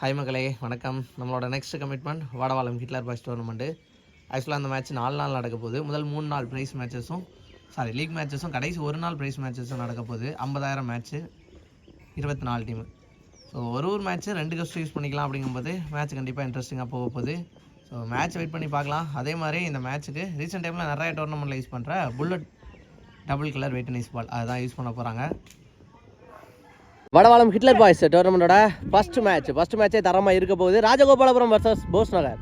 Hi மகளே வணக்கம். நம்மளோட next commitment Vadavalam Hitler boys tournament ஆக்சுவலாக அந்த மேட்ச் நாலு நாள் நடக்க போகுது. முதல் மூணு நாள் ப்ரைஸ் மேட்சஸும் சாரி லீக் மேட்சஸும் கடைசி ஒரு நாள் ப்ரைஸ் மேட்சஸும் நடக்க போகுது. ஐம்பதாயிரம் மேட்ச்சு இருபத்தி நாலு டீமு ஸோ ஒரு ஒரு மேட்ச்சு ரெண்டு கஸ்ட் யூஸ் பண்ணிக்கலாம் அப்படிங்கும்போது மேட்ச் கண்டிப்பாக இன்ட்ரெஸ்டிங்காக போக போகுது. ஸோ மேட்ச் வெயிட் பண்ணி பார்க்கலாம். அதே மாதிரி இந்த மேட்ச்சுக்கு ரீசெண்ட் டைமில் நிறைய டோர்னமெண்ட்டில் யூஸ் பண்ணுற bullet double colour weight nice ball அதுதான் யூஸ் பண்ண போகிறாங்க வடவாளம் ஹிட்லர் பாய்ஸ் டோர்னமெண்ட்டோட ஃபர்ஸ்ட் மேட்ச் ஃபர்ஸ்ட் மேட்சே தரமாக இருக்க போகுது. ராஜகோபாலபுரம் வர்சஸ் போஸ் நகர்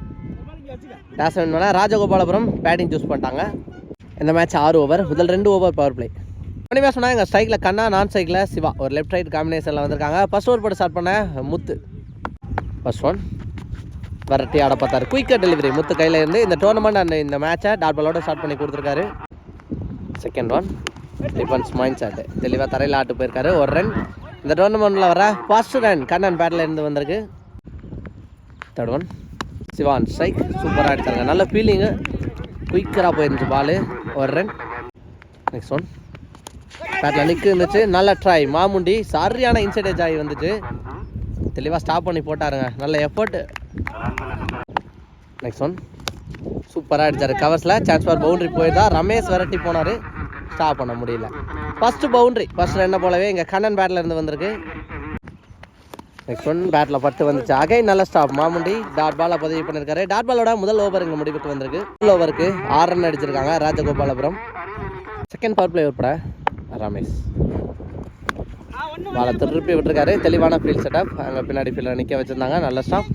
பேட்ஸ்மேன் மேலே ராஜகோபாலபுரம் பேட்டிங் சூஸ் பண்ணிட்டாங்க. இந்த மேட்ச் ஆறு ஓவர் முதல் ரெண்டு over power play Mani match சொன்னால் எங்கள் ஸ்ட்ரைக்கில் கண்ணா நான் ஸ்ட்ரைக்கில் சிவா. ஒரு லெஃப்ட் ரைட் காம்பினேஷனில் வந்திருக்காங்க. ஃபர்ஸ்ட் ஓவர் போட்டு ஸ்டார்ட் பண்ண முத்து. ஃபர்ஸ்ட் ஒன் வரட்டி ஆட பார்த்தாரு. குயிக்கர் டெலிவரி முத்து கையில் இருந்து இந்த டோர்னமெண்ட் அந்த இந்த மேட்சை டாட் பாலோட ஸ்டார்ட் பண்ணி கொடுத்துருக்காரு. Second one defence mind shot தெளிவாக தரையில் ஆட்டு போயிருக்காரு. ஒரு ரன் இந்த டோர்னமெண்ட்டில் வர ஃபர்ஸ்ட் ரன் கண்ணன் பேட்டில் இருந்து வந்திருக்கு. தேர்ட் ஒன் சிவான் ஸ்ட்ரைக் சூப்பராக எடுத்தாங்க. நல்ல ஃபீலிங்கு குயிக்கராக போயிருந்துச்சு பால் ஒரு ரன் நெக்ஸ்ட் ஒன் பேட்டில் நிற்கு இருந்துச்சு. நல்ல ட்ரை மாமுண்டி சரியான இன்சைடேஜ் ஆகி வந்துச்சு. தெளிவாக ஸ்டாப் பண்ணி போட்டாருங்க. நல்ல எஃபர்ட் நெக்ஸ்ட் ஒன் சூப்பராக அடித்தார் கவர்ஸில் சான்ஸ் ஃபார் பவுண்டரி போயிருந்தா. ரமேஷ் விரட்டி போனார். ஸ்டாப் பண்ண முடியல. ஃபஸ்ட்டு பவுண்டரி ஃபர்ஸ்ட் என்ன போலவே இங்கே கண்ணன் பேட்டில் இருந்து வந்திருக்கு. நெக்ஸ்ட் ஒன் பேட்டில் பத்து வந்துச்சு. அகை நல்ல ஸ்டாப் மாமுண்டி டாட் பாலை பதிவு பண்ணியிருக்காரு டாட் பாலோட முதல் ஓவர் இங்கே முடிவுக்கு வந்திருக்கு. முதல் ஓவருக்கு ஆறு ரன் அடிச்சிருக்காங்க ராஜகோபாலபுரம். செகண்ட் பவர் பிளே உட்பட ரமேஷ். பாலை திருப்பி விட்டுருக்காரு. தெளிவான ஃபீல்ட் செட்டப் அங்கே பின்னாடி ஃபீல்டர் நிற்க வச்சுருந்தாங்க. நல்ல ஸ்டாப்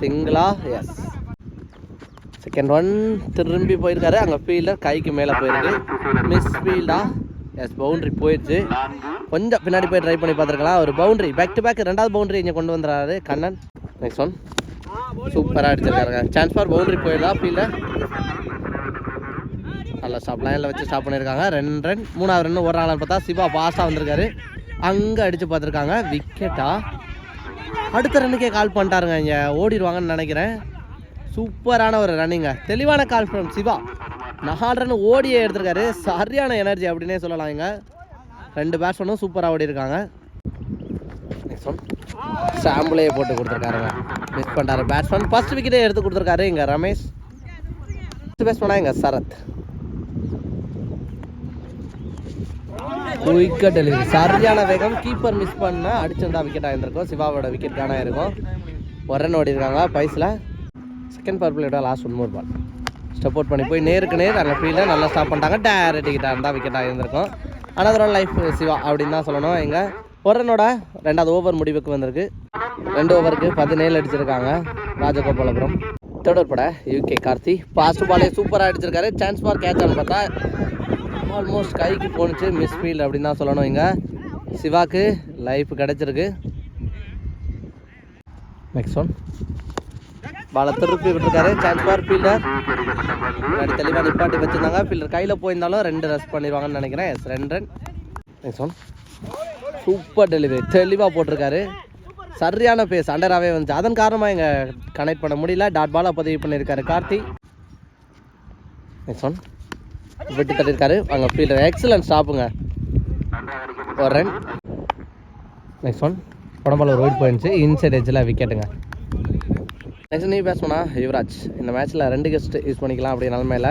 சிங்கிளா எஸ் செகண்ட் ஒன் திரும்பி போயிருக்காரு. அங்கே ஃபீல்டர் கைக்கு மேலே போயிருக்கு. மிஸ் ஃபீல்டா எஸ் பவுண்ட்ரி போயிடுச்சு. கொஞ்சம் பின்னாடி போய் ட்ரை பண்ணி பார்த்துருக்கலாம். ஒரு பவுண்டரி பேக் டு பேக் ரெண்டாவது பவுண்டரி இங்கே கொண்டு வந்துடுறாரு கண்ணன். நெக்ஸ்ட் ஒன் சூப்பராக அடிச்சிருக்காருங்க. சான்ஸ் ஃபார் பவுண்டரி போயிடலாம் ஃபீல்டர் நல்ல ஸ்டாப் லைனில் வச்சு ஸ்டாப் பண்ணியிருக்காங்க ரெண்டு ரன் மூணாவது ரன் ஓடுறாங்களான்னு பார்த்தா சிவா பாஸாக வந்திருக்காரு. அங்கே அடித்து பார்த்துருக்காங்க. விக்கெட்டா அடுத்த ரன்னுக்கே கால் பண்ணிட்டாருங்க இங்கே. ஓடிடுவாங்கன்னு நினைக்கிறேன். சூப்பரான ஒரு ரன்னிங்க தெளிவான கால் ஃப்ரம் சிவா. நாலு ரன் ஓடியே எடுத்திருக்காரு. சரியான எனர்ஜி அப்படின்னே சொல்லலாம் இங்க. ரெண்டு பேட்ஸ்மேனும் சூப்பராக ஓடி இருக்காங்க நெக்ஸ்ட் ஒன் போட்டு கொடுத்துருக்காருங்க. மிஸ் பண்ணுறாரு பேட்ஸ்மேன் ஃபர்ஸ்ட் விக்கெட்டே எடுத்து கொடுத்துருக்காரு இங்கே ரமேஷ். ஃபஸ்ட் பேட்ஸ்மேனாக இங்கே சரத். குயிக்காக டெலிவரி சரியான வேகம். கீப்பர் மிஸ் பண்ண அடிச்சிருந்தா விக்கெட்டாக இருந்திருக்கும் சிவாவோட விக்கெட் தானே இருக்கும். ஒரு ரன் ஓடி இருக்காங்க பைஸில் second பர்பிளோட last one more ball support பண்ணி போய் நேருக்கு நேர் அங்கே ஃபீல்டில் நல்லா ஸ்டாப் பண்ணிட்டாங்க. டேரக்ட் விக்கெட்டாக இருந்தால் விக்கெட்டாக இருந்திருக்கும். அனதர் ஒன் லைஃப் சிவா அப்படின்னு தான் சொல்லணும். எங்கள் ஒரு ரெண்டாவது ஓவர் முடிவுக்கு வந்திருக்கு. ரெண்டு ஓவருக்கு பதினேழு அடிச்சிருக்காங்க. ராஜகோபாலபுரம். தேர்ட் பட யூகே கார்த்தி. ஃபாஸ்ட் பாலே சூப்பராக அடிச்சிருக்காரு. சான்ஸ் பார் கேட்ச் பார்த்தா ஆல்மோஸ்ட் கைக்கு போணுச்சு. மிஸ் ஃபீல்டு அப்படின்னு தான் சொல்லணும் இங்கே. சிவாக்கு லைஃப் கிடச்சிருக்கு. நெக்ஸ்ட் ஒன் பாலை திருப்பி விட்டுருக்காரு. சான்ஸ் பார் ஃபீல்டர் முன்னாடி தெளிவாக நிப்பாட்டி வச்சுருந்தாங்க. ஃபீல்டர் கையில் போயிருந்தாலும் ரெண்டு ரஸ் பண்ணிடுவாங்கன்னு நினைக்கிறேன். எஸ் ரெண்டு run next one super delivery தெளிவாக போட்டிருக்காரு. சரியான பேஸ் அண்டராகவே வந்துச்சு. அதன் காரணமாக எங்கள் கனெக்ட் பண்ண முடியல. டாட் பாலாக பதிவு பண்ணியிருக்காரு கார்த்தி. நெக்ஸ்ட் ஒன் விட்டு தட்டிருக்காரு அங்கே ஃபீல்டர் எக்ஸலன்ட் ஸ்டாப்புங்க ஒரு ரன் நெக்ஸ்ட் ஒன் உடம்பால் ஒரு ஒயிட் போயிருந்துச்சு. இன்சைட் எஜ்ஜில் விக்கெட்டுங்க நெக்ஸ்ட் நீ யுவராஜ் இந்த மேட்ச்சில் ரெண்டு கெஸ்ட் யூஸ் பண்ணிக்கலாம் அப்படி நிலமையில.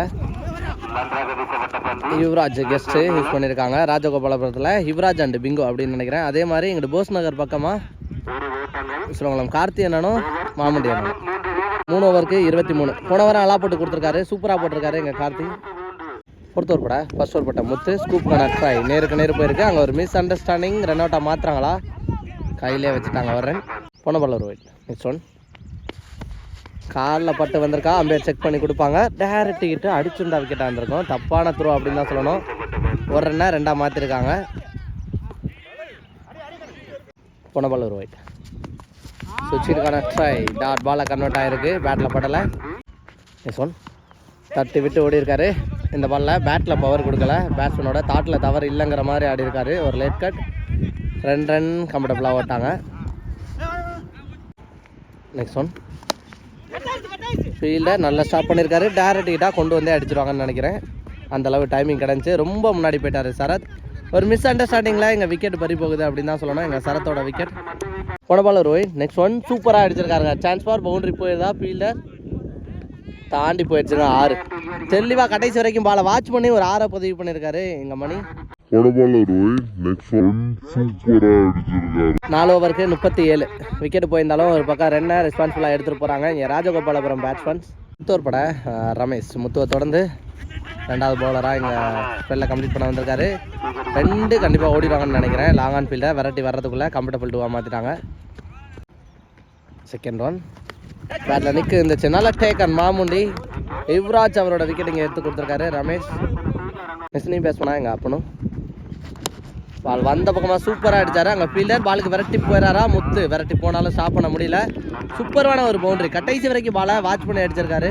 யுவராஜ் கெஸ்ட்டு யூஸ் பண்ணியிருக்காங்க ராஜகோபாலபுரத்தில் யுவராஜ் அண்ட் பிங்கோ அப்படின்னு நினைக்கிறேன். அதே மாதிரி இங்கிட்டு போஸ் நகர் பக்கமாக சொல்லுவாங்களாம் கார்த்தி அண்ணனும் மாமண்டி அண்ணனும். மூணு ஓவருக்கு இருபத்தி மூணு. போன வாரம் அலா போட்டு கொடுத்துருக்காரு. சூப்பராக போட்டிருக்காரு எங்கள் கார்த்தி. பொறுத்த ஒரு படம் ஃபர்ஸ்ட் ஒரு பட்ட முத்து ஸ்கூப் ட்ரை நேருக்கு நேரு போயிருக்கு. அங்கே ஒரு மிஸ் அண்டர்ஸ்டாண்டிங் ரன் அவுட்டாக மாற்றுறாங்களா கையிலே வச்சுட்டாங்க வர்றேன் போன பால் ஒரு ஒயிட் நெக்ஸ்ட் ஒன் காலில் பட்டு வந்திருக்கா அம்பேர் செக் பண்ணி கொடுப்பாங்க. டேரக்ட் கிட்ட அடிச்சுண்டா விக்கெட்டாக இருந்திருக்கும். தப்பான த்ரோ அப்படின்னு தான் சொல்லணும். ஒரு ரன்னா ரெண்டாக மாற்றிருக்காங்க பொனபால் ஒரு ஒயிட் சுவிட்சுக்கான ட்ரை டாட் பாலை கன்வெர்ட் ஆகிருக்கு பேட்டில் படலை. எஸ் ஒன் தட்டி விட்டு ஓடி இருக்காரு. இந்த பாலில் பேட்டில் பவர் கொடுக்கல. பேட்ஸ்மேனோட தாட்டில் தவறு இல்லைங்கிற மாதிரி ஆடி இருக்காரு. ஒரு லேட் கட் ரெண்டு ரன் கம்ஃபர்டபுளாக ஓட்டாங்க. நெக்ஸ்ட் ஒன் ஃபீல்டை நல்லா ஸ்டாப் பண்ணியிருக்காரு டேரக்ட் கொண்டு வந்தே அடிச்சிருவாங்கன்னு நினைக்கிறேன். அந்தளவு டைமிங் கிடச்சி. ரொம்ப முன்னாடி போயிட்டார் சரத். ஒரு மிஸ் அண்டர்ஸ்டாண்டிங்கில் எங்கள் விக்கெட் பறி போகுது அப்படின்னு தான் சொல்லணும். எங்கள் சரத்தோட விக்கெட் போன ரோய் ரோஹித் நெக்ஸ்ட் ஒன் சூப்பராக அடிச்சிருக்காருங்க. சான்ஸ் ஃபார் பவுண்டரி போயிருந்தா ஃபீல்டர் தாண்டி போயிடுச்சுங்க ஆறு. தெளிவாக கடைசி வரைக்கும் பாலை வாட்ச் பண்ணி ஒரு ஆறை பதிவு பண்ணியிருக்காரு எங்கள் மணி. கொடபால ரோஹித் நெக்ஸ்ட் ஒன் சூப்பரா அடிச்சிருக்காரு. நாலு ஓவருக்கு முப்பத்தி ஏழு விக்கெட் போயிருந்தாலும் ஒரு பக்கம் ரெண்டை ரெஸ்பான்சிபிளாக எடுத்துகிட்டு போகிறாங்க இங்கே ராஜகோபாலபுரம் பேட்ஸ்மேன்ஸ் முத்துவர் பட ரமேஷ் முத்துவை தொடர்ந்து ரெண்டாவது பவுலராக இங்கே ஸ்பெல்லில் கம்ப்ளீட் பண்ண வந்திருக்காரு. ரெண்டு கண்டிப்பாக ஓடிடுவாங்கன்னு நினைக்கிறேன். லாங் ஆன் ஃபீல்டை வெரைட்டி வர்றதுக்குள்ளே கம்ஃபர்டபுள் டூவாக மாற்றிட்டாங்க செகண்ட் ஒன் பேட்டில் நிற்கு இருந்துச்சு டேக் டேக்கன் மாமுண்டி. யுவராஜ் அவரோட விக்கெட் இங்கே எடுத்து கொடுத்துருக்காரு. ரமேஷ் மிஷினையும் பேசுனா எங்கள் அப்பனும் பால் வந்த பக்கமாக சூப்பராக அடிச்சாரு. அங்கே ஃபீல்டர் பாலுக்கு விரட்டி போயிடாரா முத்து. விரட்டி போனாலும் ஸ்டாப் பண்ண முடியல. சூப்பரான ஒரு பவுண்டரி கட்டைசி வரைக்கும் பாலை வாட்ச் பண்ணி அடிச்சிருக்காரு.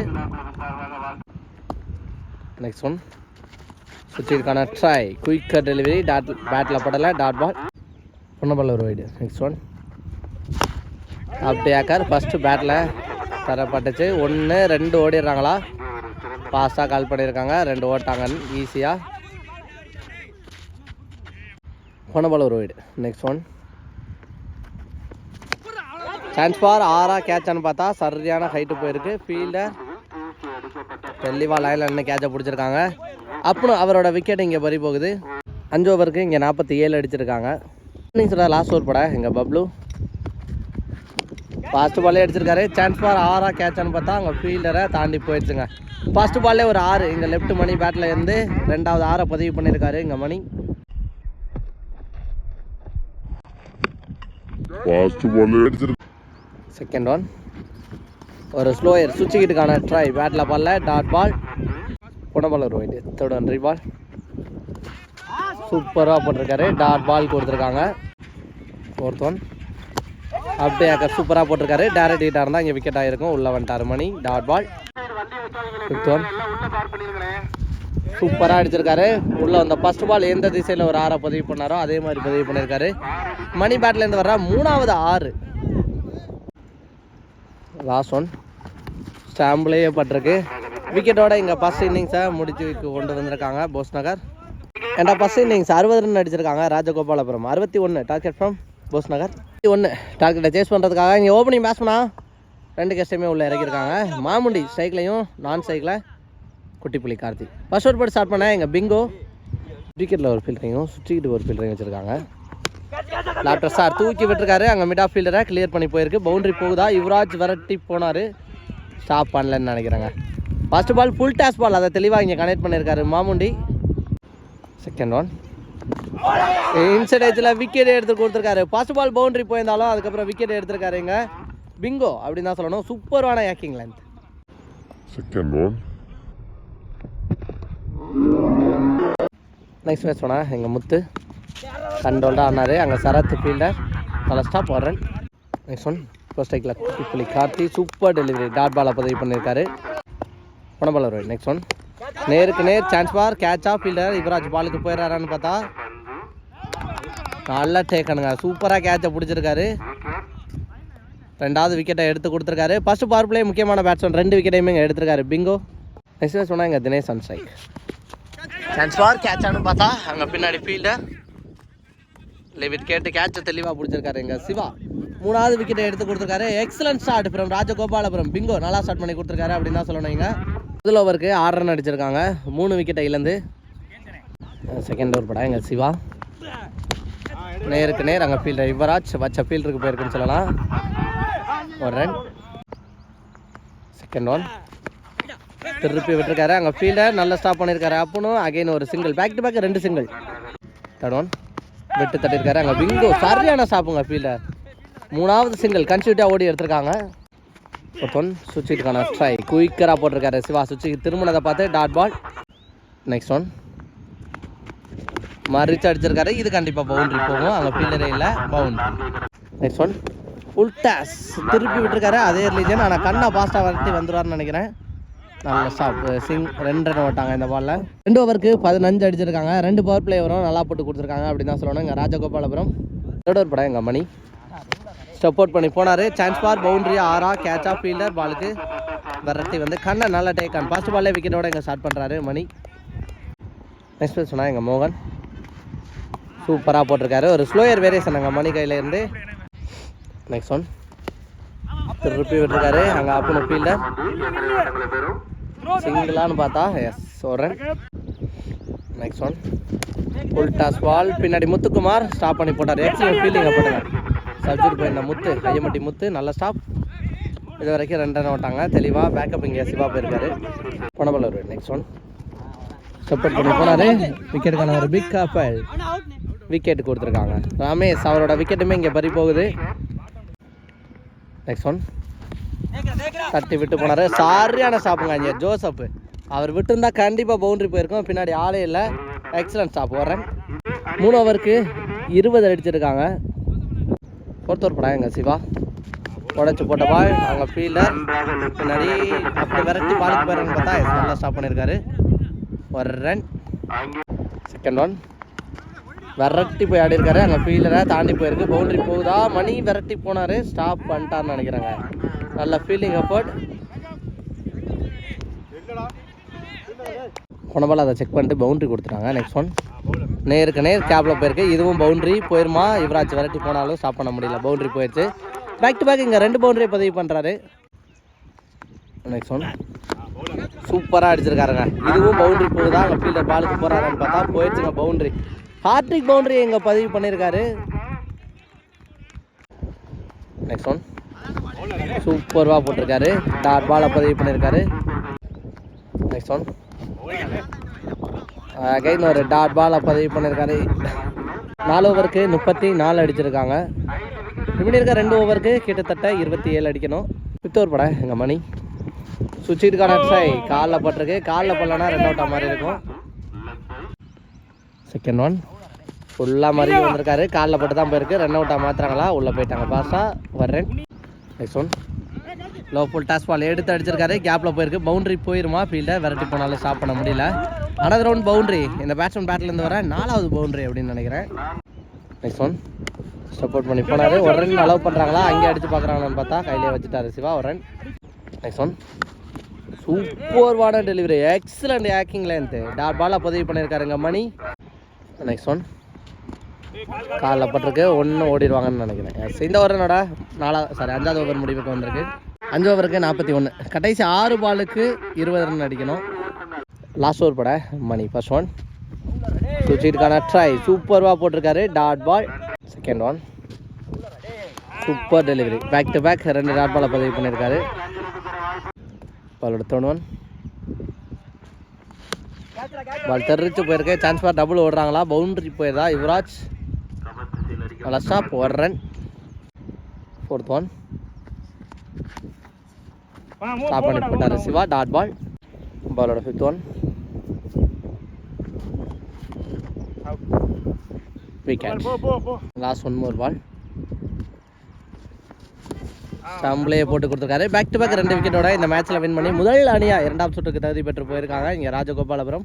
நெக்ஸ்ட் ஒன் சுற்றிருக்கான ட்ரை குயிக்கர் டெலிவரி டாட் பேட்டில் படலை. டாட் பால் பொண்ணு ஒரு வைடு நெக்ஸ்ட் ஒன் அப்படியாக்கார் ஃபஸ்ட்டு பேட்டில் தரப்பட்டுச்சு. ஒன்று ரெண்டு ஓடிடுறாங்களா? ஃபாஸ்ட்டாக கால் பண்ணியிருக்காங்க. ரெண்டு ஓட்டாங்கன்னு ஈஸியாக போன ஒரு வீடு நெக்ஸ்ட் ஒன் சான்ஸ் ஃபார் ஆறாக கேட்சான்னு பார்த்தா சரியான ஹைட்டு போயிருக்கு. ஃபீல்டர் தெளிவாக லைனில் என்ன கேட்சை பிடிச்சிருக்காங்க. அப்புறம் அவரோட விக்கெட் இங்கே பறி போகுது. அஞ்சு ஓவருக்கு இங்கே நாற்பத்தி ஏழு அடிச்சிருக்காங்க. இன்னிங்ஸோட லாஸ்ட் ஓவர் பட. எங்கள் பப்ளு. ஃபாஸ்ட் பாலே அடிச்சிருக்காரு சான்ஸ் ஃபார் ஆறா கேட்சான்னு பார்த்தா அங்கே ஃபீல்டரை தாண்டி போயிடுச்சுங்க. ஃபர்ஸ்ட் பால்லே ஒரு ஆறு. இங்கே லெஃப்ட் மணி பேட்டில் இருந்து ரெண்டாவது ஆறை பதிவு பண்ணியிருக்காரு இங்கே மணி. செகண்ட் ஒன் ஒரு ஸ்லோயர் சுவிட்சுக்கிட்டுக்கான ட்ரை பேட்டில் பால்ல டாட் பால் ஒரு வைட்டு தேர்ட் ஒன் பால் சூப்பராக போட்டிருக்காரு. டாட் பால் கொடுத்துருக்காங்க. ஃபோர்த் ஒன் அப்படியே சூப்பராக போட்டிருக்காரு. டேரக்ட் ஹீட்டாக இருந்தால் இங்கே விக்கெட் ஆகிருக்கும் உள்ள வந்துட்டார் Mani dot ball fifth one சூப்பராக அடிச்சிருக்காரு. உள்ளே வந்த ஃபர்ஸ்ட் பால் எந்த திசையில் ஒரு ஆறை பதிவு பண்ணாரோ அதே மாதிரி பதிவு பண்ணியிருக்காரு மணி பேட்லேருந்து வர்ற மூணாவது ஆறு. Last one ஸ்டாம்ப்லேயே பட்டிருக்கு. விக்கெட்டோட இங்கே ஃபஸ்ட் இன்னிங்ஸை முடிச்சு கொண்டு வந்திருக்காங்க போஸ் நகர். ஏன்டா ஃபஸ்ட் இன்னிங்ஸ் அறுபது ரன் அடிச்சிருக்காங்க ராஜகோபாலபுரம். அறுபத்தி ஒன்று டார்கெட் ஃப்ரம் போஸ் நகர். ஒன்று டார்கெட்டை சேஸ் பண்ணுறதுக்காக இங்கே ஓப்பனிங் பேட்ஸ்மனா ரெண்டு கெஸ்டையுமே உள்ளே இறக்கியிருக்காங்க மாமுண்டி ஸ்ட்ரைக்லையும் நான் ஸ்ட்ரைக்கில் குட்டிப்புலி கார்த்தி. ஃபர்ஸ்ட் ஒரு போட்டு ஸ்டார்ட் பண்ணேன் எங்கள் பிங்கோ. விக்கெட்டில் ஒரு ஃபீல்டரையும் சுற்றிக்கிட்டு ஒரு ஃபீல்டரையும் வச்சுருக்காங்க. டாக்டர் சார் தூக்கி விட்டுருக்காரு. அங்கே மிட் ஆஃப் ஃபீல்டரை கிளியர் பண்ணி போயிருக்கு. பவுண்டரி போகுதா? யுவராஜ் விரட்டி போனார். ஸ்டாப் பண்ணலன்னு நினைக்கிறேங்க. First ball full toss ball அதை தெளிவாக இங்கே கனெக்ட் பண்ணியிருக்காரு மாமுண்டி. செகண்ட் ஒன் இன்சைட் ஏஜில் விக்கெட் எடுத்து கொடுத்துருக்காரு. ஃபர்ஸ்ட் பால் பவுண்டரி போயிருந்தாலும் அதுக்கப்புறம் விக்கெட் எடுத்திருக்காரு இங்க. பிங்கோ அப்படின்னு தான் சொல்லணும். சூப்பரான ஏக்கிங் length second one next match போனா எங்கள் முத்து. கண்ட்ரோல்டாக ஆனார் அங்கே சரத் ஃபீல்டர் நல்ல ஸ்டாப் வர்றேன் நெக்ஸ்ட் ஒன் ஃபர்ஸ்ட் ஸ்ட்ரைக்கில் புள்ளி கார்த்தி. சூப்பர் டெலிவரி டாட் பாலை பதிவு பண்ணியிருக்காரு போன பால் வருவார். நெக்ஸ்ட் ஒன் நேருக்கு நேர் சான்ஸ் பார். கேட்சா ஃபீல்டர் யுவராஜ் பாலுக்கு போயிடறான்னு பார்த்தா. நல்லா டேக்கனுங்க சூப்பராக கேட்சை பிடிச்சிருக்காரு. ரெண்டாவது விக்கெட்டை எடுத்து கொடுத்துருக்காரு. ஃபர்ஸ்ட் பவர் பிளே முக்கியமான பேட்ஸ்மேன் ரெண்டு விக்கெட்டையுமே இங்கே எடுத்திருக்காரு. பிங்கோ நெக்ஸ்ட் சொன்னாங்க சொன்னால் இங்கே Dinesh on strike chance for கேட்சானு பார்த்தா அங்கே பின்னாடி ஃபீல்டர் லிவிட் கேட்டு கேட்சை தெளிவாக பிடிச்சிருக்காரு எங்கள் சிவா. மூணாவது விக்கெட்டை எடுத்து கொடுத்துருக்காரு. Excellent start from Rajagopalapuram. Bingo நல்லா ஸ்டார்ட் பண்ணி கொடுத்துருக்காரு அப்படின்னு தான் சொல்லணும் இங்கே. முதல் ஓவருக்கு ஆறு ரன் அடிச்சிருக்காங்க. மூணு விக்கெட்டை இழந்து. செகண்ட் ஓவர் படம் எங்கள் சிவா. நேருக்கு நேர் அங்கே ஃபீல்டர் யுவராஜ் வச்ச ஃபீல்டருக்கு போயிருக்குன்னு சொல்லலாம். ஒரு ரன் செகண்ட் ஒன் திருப்பி விட்டுருக்காரு. அங்கே ஃபீல்டர் நல்லா ஸ்டாப் பண்ணியிருக்காரு அப்பனும். அகைன் ஒரு சிங்கிள் பேக் டு பேக் ரெண்டு சிங்கிள் தேர்ட் ஒன் விட்டு தட்டியிருக்காரு அங்கே விங்கோ சரியான ஸ்டாப்புங்க ஃபீல்டர் மூணாவது சிங்கிள் கன்சியூட்டாக ஓடி எடுத்திருக்காங்க. ஒருத்தன் சுவிட்சுக்கான ட்ரை குயிக்கராக போட்டிருக்காரு சிவா சுவிட்சுக்கு திருமணத்தை பார்த்து டாட் பால் நெக்ஸ்ட் ஒன் மறிச்சு அடிச்சிருக்காரு இது கண்டிப்பாக பவுண்டரி போகும் அங்கே ஃபீல்டரே இல்லை பவுண்டரி நெக்ஸ்ட் ஒன் ஃபுல் திருப்பி விட்டுருக்காரு அதே ரிலீஜன் ஆனால் கண்ணை ஃபாஸ்ட்டாக வரட்டி வந்துடுவார்னு நினைக்கிறேன் நல்ல ஸ்டாப் சிங் ரெண்டு ரன் ஓட்டாங்க இந்த பாலில் ரெண்டு ஓவருக்கு பதினஞ்சு அடிச்சிருக்காங்க ரெண்டு பவர் பிளே வரும் நல்லா போட்டு கொடுத்துருக்காங்க அப்படின்னு தான் சொல்லணும். இங்கே ராஜகோபாலபுரம் தேர்ட் ஓவர் படம் எங்கள் மணி. சப்போர்ட் பண்ணி போனார். சான்ஸ் பார் பவுண்டரி ஆறா கேட்சா ஃபீல்டர் பாலுக்கு விரட்டி வந்து கண்ணை நல்லா டேக் ஆன் ஃபர்ஸ்ட் பாலே விக்கெட்டோட இங்கே ஸ்டார்ட் பண்ணுறாரு மணி. நெக்ஸ்ட் பேர் சொன்னால் எங்கள் மோகன். சூப்பராக போட்டிருக்காரு. ஒரு ஸ்லோயர் வேரியேஷன் அங்கே மணி கையிலேருந்து நெக்ஸ்ட் ஒன் திருப்பி விட்டுருக்காரு. அங்கே அப்பனு ஃபீல்டர் சிங்கிளான்னு பார்த்தா எஸ் சொல்கிறேன் next one full toss ball பின்னாடி முத்துக்குமார் ஸ்டாப் பண்ணி போட்டார். எக்ஸலன்ட் ஃபீல்டிங் போட்டுங்க. சப்ஜெக்ட் போயிருந்த முத்து கையமட்டி முத்து நல்ல ஸ்டாப் இது வரைக்கும் ரெண்டு ரன் விட்டாங்க. தெளிவாக பேக்கப் இங்கே சிவா போயிருக்காரு. பொனபலூர் நெக்ஸ்ட் ஒன் சப்போர்ட் பண்ணி போனார். விக்கெட்டுக்கான ஒரு பிக் கப்பல் விக்கெட் கொடுத்துருக்காங்க. ரமேஷ் அவரோட விக்கெட்டுமே இங்கே பறி போகுது. நெக்ஸ்ட் ஒன் தட்டி விட்டு போனார். சாரியான ஸ்டாப்புங்க இங்கே ஜோசப். அவர் விட்டுருந்தா கண்டிப்பாக பவுண்டரி போயிருக்கோம். பின்னாடி ஆளே இல்லை. எக்ஸலன்ட் ஸ்டாப் வரேன் மூணு ஓவருக்கு இருபது அடிச்சிருக்காங்க. ஃபோர்த் ஓவர் படம் எங்க சிவா. உடச்சி போட்ட பால் அவங்க ஃபீல்டர் பின்னாடி அப்படி விரட்டி பாலுக்கு போயிருன்னு பார்த்தா நல்லா ஸ்டாப் பண்ணியிருக்காரு ஒரு ரன் செகண்ட் ஒன் விரட்டி போய் ஆடி இருக்காரு. அங்கே ஃபீல்டரை தாண்டி போயிருக்கு. பவுண்டரி போகுதா? மணி விரட்டி போனார். ஸ்டாப் பண்ணிட்டார்னு நினைக்கிறேங்க. நல்ல ஃபீல்டிங் அப்போர்ட் போன பால் அதை செக் பண்ணிட்டு பவுண்டரி கொடுத்துட்டாங்க. நெக்ஸ்ட் ஒன் நேருக்கு நேர் கேப்பில் போயிருக்கு. இதுவும் பவுண்டரி போயிருமா? யுவராஜ் விரட்டி போனாலும் ஸ்டாப் பண்ண முடியல. பவுண்டரி போயிடுச்சு பேக் டு பேக் இங்கே ரெண்டு பவுண்டரியை பதிவு பண்ணுறாரு நெக்ஸ்ட் ஒன் சூப்பராக அடிச்சிருக்காருங்க. இதுவும் பவுண்டரி போகுதா? அங்கே ஃபீல்டர் பாலுக்கு போகிறாருன்னு பார்த்தா போயிடுச்சுங்க பவுண்டரி ஹார்ட்ரிக் பவுண்டரி இங்கே பதிவு பண்ணியிருக்காரு நெக்ஸ்ட் ஒன் சூப்பர்வாக போட்டிருக்காரு. டாட் பாலை பதிவு பண்ணியிருக்காரு நெக்ஸ்ட் ஒன் அகைன் ஒரு டாட் பாலை பதிவு பண்ணியிருக்காரு. நாலு ஓவருக்கு முப்பத்தி நாலு அடிச்சிருக்காங்க. இப்படி இருக்க ரெண்டு ஓவருக்கு கிட்டத்தட்ட இருபத்தி ஏழு அடிக்கணும். ஃபிஃப்த் ஓவர் பட எங்கள் மணி. சுவிட்சிருக்கான சாய் காலில் பட்டிருக்கு. காலில் படலனா ரெண்டு அவுட்டாக மாதிரி இருக்கும். செகண்ட் ஒன் ஃபுல்லாக மாதிரி வந்திருக்காரு. காலில் பட்டு தான் போயிருக்கு ரன் அவுட்டாக மாற்றுறாங்களா உள்ளே போயிட்டாங்க. பாஸா வர்றேன். Next one low full toss ball எடுத்து அடிச்சிருக்காரு. கேப்பில் போயிருக்கு. பவுண்டரி போயிருமா? ஃபீல்டை விரட்டி போனாலும் ஸ்டாப் பண்ண முடியல. அனதர் ரவுண்ட் பவுண்டரி இந்த பேட்ஸ்மேன் பேட்லேருந்து வர நாலாவது பவுண்டரி அப்படின்னு நினைக்கிறேன். நெக்ஸ்ட் ஒன் சப்போர்ட் பண்ணி போனார். ஒரு ரன் அலோவ் பண்ணுறாங்களா அங்கே அடித்து பார்க்குறாங்களான்னு பார்த்தா கையிலே வச்சுட்டாரு சிவா ஒரு ரன் நெக்ஸ்ட் ஒன் சூப்பர்வான டெலிவரி எக்ஸலண்ட் ஹேக்கிங் லேன்த்து டாட் பாலாக பதிவு பண்ணியிருக்காருங்க மணி. நெக்ஸ்ட் ஒன் காலில் பட்டிருக்கு. ஒன்று ஓடிடுவாங்கன்னு நினைக்கிறேன். இந்த ஓவரனோட என்னடா? நாலா சாரி அஞ்சாவது ஓவர் முடிவுக்கு வந்திருக்கு. அஞ்சு ஓவருக்கு நாற்பத்தி ஒன்று கடைசி ஆறு பாலுக்கு இருபது ரன் அடிக்கணும். லாஸ்ட் ஓவர் பட. மணி ஃபர்ஸ்ட் ஒன் சுவிட்சுக்கான ட்ரை சூப்பர்வாக போட்டிருக்காரு. Dot ball second one super delivery back to back ரெண்டு டாட் பாலை பதிவு பண்ணியிருக்காரு. பாலோட தேர்ட் ஒன் பால் தெரிச்சு போயிருக்கு. சான்ஸ் பார் டபுள் ஓடுறாங்களா? பவுண்டரி போயிருதா? யுவராஜ் நல்லா ஸ்டாப் ஒரு ரன் ஃபோர்த் ஒன் ஸ்டாப் பண்ணிட்டு போட்டார் சிவா. டாட் பால் பாலோட fifth one wicket last one more ball ஸ்டம்பிளே போட்டு கொடுத்துருக்காரு. பேக் டு பேக் ரெண்டு விக்கெட்டோட இந்த மேட்ச்சில் வின் பண்ணி முதல் அணியாக இரண்டாம் சுற்றுக்கு தகுதி பெற்று போயிருக்காங்க. இங்கே ராஜகோபாலபுரம்.